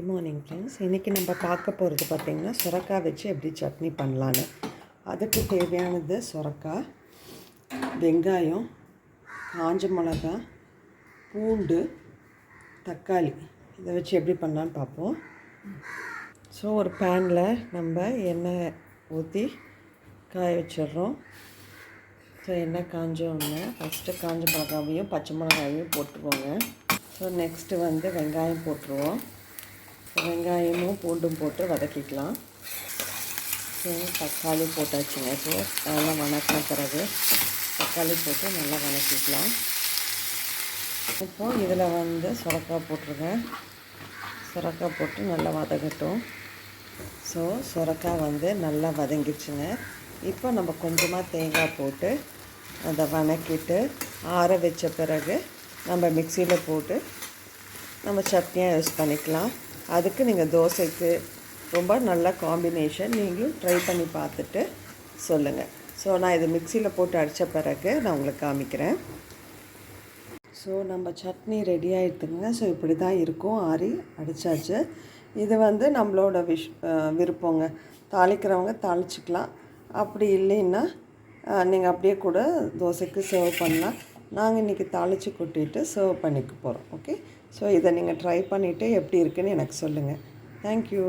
Good morning friends இன்றைக்கி நம்ம பார்க்க போகிறது பார்த்திங்கன்னா சுரக்காய் வச்சு எப்படி சட்னி பண்ணலான்னு அதுக்கு தேவையானது சுரக்காய் வெங்காயம் காஞ்ச மிளகா பூண்டு தக்காளி. இதை வச்சு எப்படி பண்ணலான்னு பார்ப்போம். ஸோ ஒரு பேனில் நம்ம எண்ணெய் ஊற்றி காய வச்சிடுறோம். ஸோ எண்ணெய் காஞ்ச ஃபஸ்ட்டு காஞ்ச மிளகாவையும் பச்சை மிளகாவையும் போட்டுருவோங்க ஸோ நெக்ஸ்ட்டு வந்து வெங்காயம் போட்டுருவோம். வெங்காயமும் பூண்டும் போட்டு வதக்கிக்கலாம். ஸோ தக்காளி போட்டாச்சுங்க. ஸோ நல்லா வணக்கின பிறகு தக்காளி போட்டு நல்லா வதக்கிக்கலாம் இப்போது இதில் வந்து சுரக்காய் போட்டிருக்கேன். சுரக்காய் போட்டு நல்லா வதக்கட்டும். ஸோ சுரக்காய் வந்து நல்லா வதங்கிடுச்சுங்க. இப்போ நம்ம கொஞ்சமாக தேங்காய் போட்டு அதை வணக்கிட்டு ஆற வச்ச பிறகு நம்ம மிக்சியில் போட்டு நம்ம சட்னியாக யூஸ் பண்ணிக்கலாம். அதுக்கு நீங்கள் தோசைக்கு ரொம்ப நல்ல காம்பினேஷன் நீங்களும் ட்ரை பண்ணி பார்த்துட்டு சொல்லுங்கள் ஸோ நான் இது மிக்சியில் போட்டு அடித்த பிறகு நான் உங்களுக்கு காமிக்கிறேன். ஸோ நம்ம சட்னி ரெடி ஆகிடுதுங்க ஸோ இப்படி தான் இருக்கும். ஆறி அடித்தாச்சு இது வந்து நம்மளோட விஷ் விருப்பங்க. தாளிக்கிறவங்க தாளிச்சிக்கலாம். அப்படி இல்லைன்னா நீங்கள் அப்படியே கூட தோசைக்கு சர்வ் பண்ணலாம். நாங்கள் இன்றைக்கி தாளித்து கொட்டிட்டு சர்வ் பண்ணிக்க போகிறோம் ஓகே ஸோ இதை நீங்கள் ட்ரை பண்ணிவிட்டு எப்படி இருக்குன்னு எனக்கு சொல்லுங்கள் தேங்க்யூ